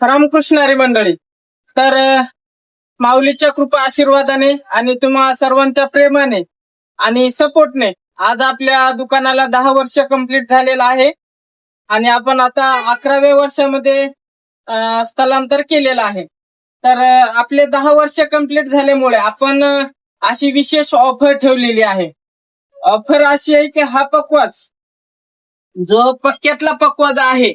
रामकृष्ण हरी मंडळी. तर माऊलीच्या कृपा आशीर्वादाने आणि तुम्हा सर्वांच्या प्रेमाने आणि सपोर्टने आज आपल्या दुकानाला दहा वर्ष कंप्लीट झालेलं आहे. आणि आपण आता अकराव्या वर्षामध्ये स्थलांतर केलेलं आहे. तर आपले दहा वर्ष कंप्लीट झाल्यामुळे आपण अशी विशेष ऑफर ठेवलेली आहे. ऑफर अशी आहे की हा पकवाज जो पक्क्यातला पकवाज आहे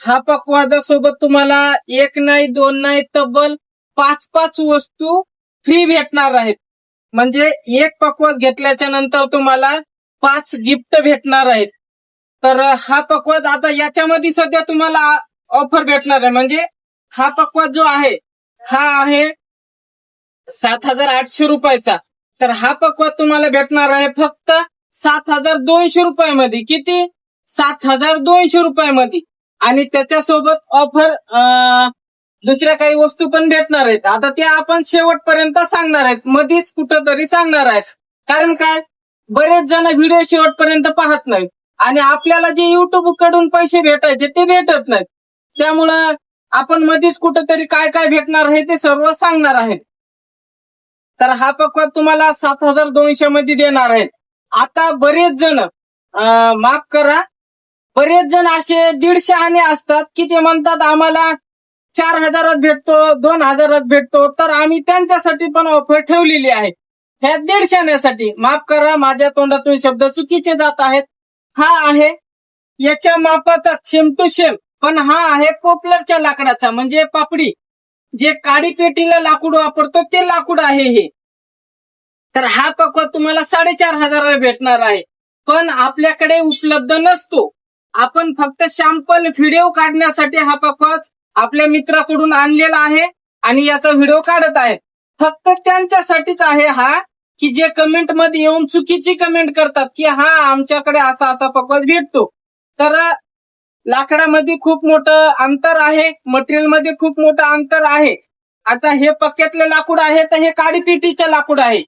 हा पकवादासोबत तुम्हाला एक नाही दोन नाही तब्बल पाच पाच वस्तू फ्री भेटणार आहेत. म्हणजे एक पकवाद घेतल्याच्या नंतर तुम्हाला पाच गिफ्ट भेटणार आहेत. तर हा पकवाद आता याच्यामध्ये सध्या तुम्हाला ऑफर भेटणार आहे. म्हणजे हा पकवाद जो आहे हा आहे सात हजार आठशे रुपयाचा. तर हा पकवाद तुम्हाला भेटणार आहे फक्त सात हजार दोनशे रुपयामध्ये. किती? सात हजार दोनशे रुपयामध्ये. आणि त्याच्यासोबत ऑफर दुसऱ्या काही वस्तू पण भेटणार आहेत. आता त्या आपण शेवटपर्यंत सांगणार आहेत. मध्येच कुठं तरी सांगणार आहेत. कारण काय? बरेच जण व्हिडिओ शेवटपर्यंत पाहत नाहीत. आणि आपल्याला जे युट्यूबकडून पैसे भेटायचे ते भेटत नाहीत. त्यामुळं आपण मध्येच कुठंतरी काय काय भेटणार आहे ते सर्व सांगणार आहेत. तर हा पक्वा तुम्हाला सात हजार दोनशे मध्ये देणार आहेत. आता बरेच जण माफ करा बरेच जण असे दीडशे आणे असतात की ते म्हणतात आम्हाला चार हजारात भेटतो दोन हजारात भेटतो. तर आम्ही त्यांच्यासाठी पण ऑफर ठेवलेली आहे. ह्या दीडशे आण्यासाठी माफ करा माझ्या तोंडातून शब्द चुकीचे जात आहेत. हा आहे याच्या मापाचा शेम टू शेम पण हा आहे पोपलरच्या लाकडाचा म्हणजे पापडी. जे काडी पेटीला लाकूड वापरतो ते लाकूड आहे हे. तर हा पकवा तुम्हाला साडेचार हजाराला भेटणार आहे. पण आपल्याकडे उपलब्ध नसतो. आपण फक्त सॅम्पल व्हिडिओ काढण्यासाठी हा पकवाज आपल्या मित्राकडून आणलेला आहे आणि याचा व्हिडिओ काढत आहे. फक्त त्यांच्यासाठीच आहे हा की जे कमेंटमध्ये येऊन चुकीची कमेंट करतात की हा आमच्याकडे असा असा पकवाज भेटतो. तर लाकडामध्ये खूप मोठं अंतर आहे मटेरियलमध्ये खूप मोठं अंतर आहे. आता हे पक्क्यातले लाकूड आहे तर हे काडीपिटीचं लाकूड आहे.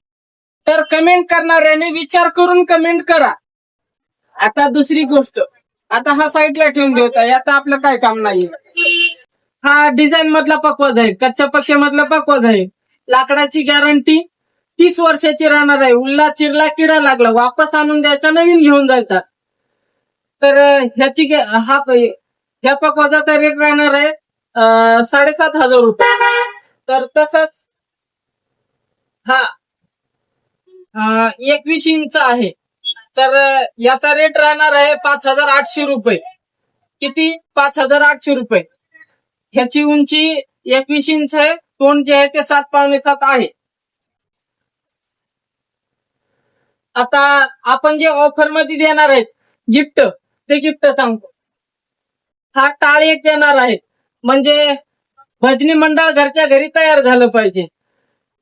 तर कमेंट करणाऱ्याने विचार करून कमेंट करा. आता दुसरी गोष्ट. आता हा साईडला ठेवून देऊता आता आपलं काय काम नाही हा डिझाईन मधला पकवाज आहे. कच्च्या पक्ष्यामधला पकवाज आहे. लाकडाची गॅरंटी तीस वर्षाची राहणार आहे. उल्ला चिरला किडा लागला. वापस आणून द्यायचा नवीन घेऊन जायचा. तर ह्याची हा ह्या पकवाजाचा रेट राहणार आहे साडेसात हजार रुपये. तर तसंच हा एकवीस इंच आहे. तर याचा रेट राहणार आहे पाच हजार आठशे रुपये. किती? पाच हजार आठशे रुपये. ह्याची उंची एकवीस इंच आहे तोंड जे आहे ते सात पावणे सात आहे. आता आपण जे ऑफरमध्ये देणार आहेत गिफ्ट ते गिफ्ट सांगतो. हा टाळ एक देणार आहे. म्हणजे भजनी मंडळ घरच्या घरी तयार झालं पाहिजे.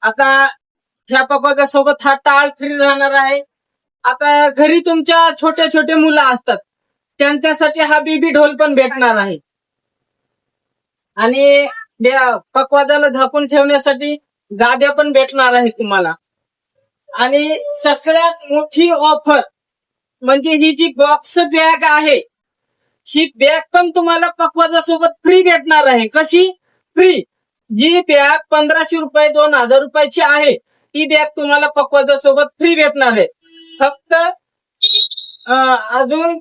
आता ह्या पकवाजासोबत हा टाळ फ्री राहणार आहे. आता घरी तुमच्या छोटे छोटे मुलं असतात. त्यांच्यासाठी हा बीबी ढोल पण भेटणार आहे. आणि त्या पकवाजाला झाकून ठेवण्यासाठी गाद्या पण भेटणार आहे तुम्हाला. आणि सगळ्यात मोठी ऑफर म्हणजे ही जी बॉक्स बॅग आहे ही बॅग पण तुम्हाला पकवाजासोबत फ्री भेटणार आहे. कशी? फ्री जी बॅग पंधराशे रुपये दोन हजार रुपयाची आहे ती बॅग तुम्हाला पकवाजासोबत फ्री भेटणार आहे. फक्त अजून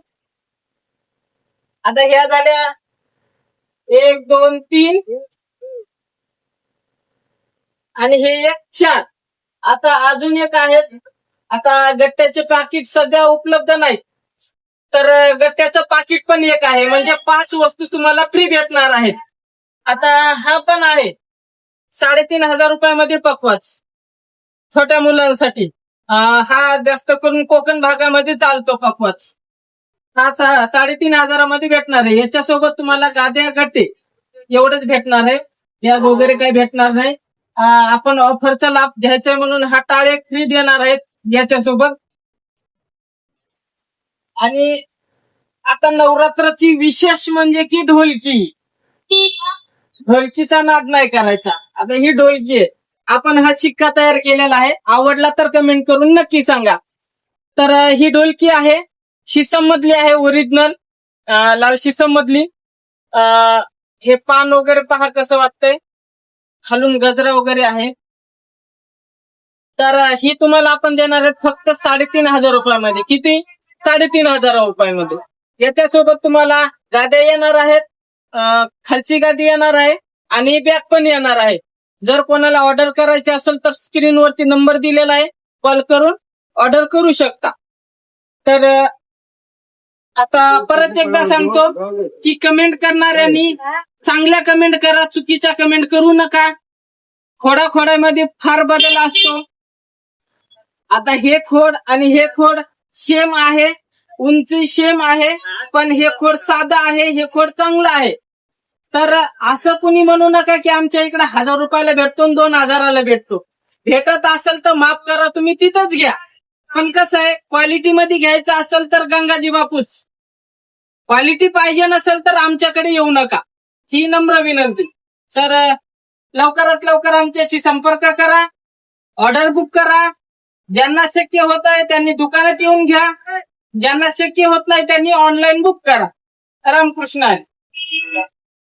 आता ह्या झाल्या. एक दोन तीन. आणि हे एक चार. आता अजून एक आहेत. आता गट्ट्याचे पाकिट सध्या उपलब्ध नाही तर गट्ट्याचं पाकिट पण एक आहे. म्हणजे पाच वस्तू तुम्हाला फ्री भेटणार आहेत. आता हा पण आहे. साडेतीन हजार रुपयामध्ये पकवाच छोट्या मुलांसाठी. हा जास्त करून कोकण भागामध्ये चालतो कपच हा सा- साडेतीन हजारामध्ये भेटणार आहे. याच्यासोबत तुम्हाला गाद्या गट्टे एवढंच भेटणार आहे. बॅग वगैरे काही भेटणार नाही. आपण ऑफरचा लाभ घ्यायचा आहे म्हणून हा टाळे फ्री देणार आहेत याच्यासोबत. आणि आता नवरात्राची विशेष म्हणजे की ढोलकी. ढोलकीचा नाद नाही करायचा. आता ही ढोलकी आहे. आपण हा शिक्का तयार केलेला आहे. आवडला तर कमेंट करून नक्की सांगा. तर ही ढोलकी आहे. शिसम मधली आहे ओरिजिनल लाल शिसम मधली. हे पान वगैरे पहा कसं वाटतंय. हलून गजरा वगैरे आहे. तर ही तुम्हाला आपण देणार आहेत फक्त साडेतीन हजार रुपयामध्ये. किती? साडेतीन हजार रुपयामध्ये. याच्यासोबत तुम्हाला गाद्या येणार आहेत. खालची गादी येणार आहे आणि बॅग पण येणार आहे. जर कोणाला ऑर्डर करायची असेल तर स्क्रीनवरती नंबर दिलेला आहे. कॉल करून ऑर्डर करू शकता. तर आता परत एकदा सांगतो की कमेंट करणाऱ्यांनी चांगल्या कमेंट करा चुकीच्या कमेंट करू नका. खोडा खोड्यामध्ये फार बदल असतो. आता हे खोड आणि हे खोड सेम आहे. उंची सेम आहे. पण हे खोड साधा आहे हे खोड चांगलं आहे. तर असं कुणी म्हणू नका की आमच्या इकडे हजार रुपयाला भेटतो आणि दोन हजाराला भेटतो. भेटत असेल तर माफ करा तुम्ही तिथंच घ्या. पण कसं आहे क्वालिटी मध्ये घ्यायचं असेल तर गंगाजी बापूस क्वालिटी पाहिजे नसेल तर आमच्याकडे येऊ नका. ही नम्र विनंती. तर लवकरात लवकर आमच्याशी संपर्क करा ऑर्डर बुक करा. ज्यांना शक्य होत आहे त्यांनी दुकानात येऊन घ्या. ज्यांना शक्य होत नाही त्यांनी ऑनलाईन बुक करा. रामकृष्ण आहे.